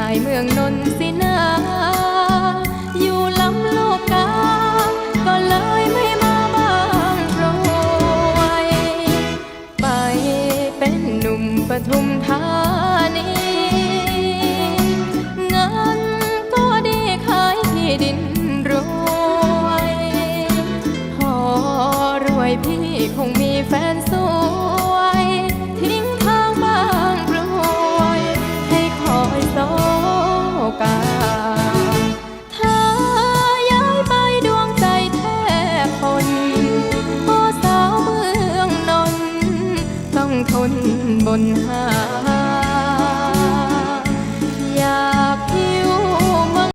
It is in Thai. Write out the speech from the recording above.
ายเมืองนนสินาอยู่ล้ำโลกา ก็เลยไม่มาบ้างรวยไปเป็นหนุ่มปทุมธานีเงินก็ดีขายที่ดินรวย พอรวยพี่คง ทนบนหา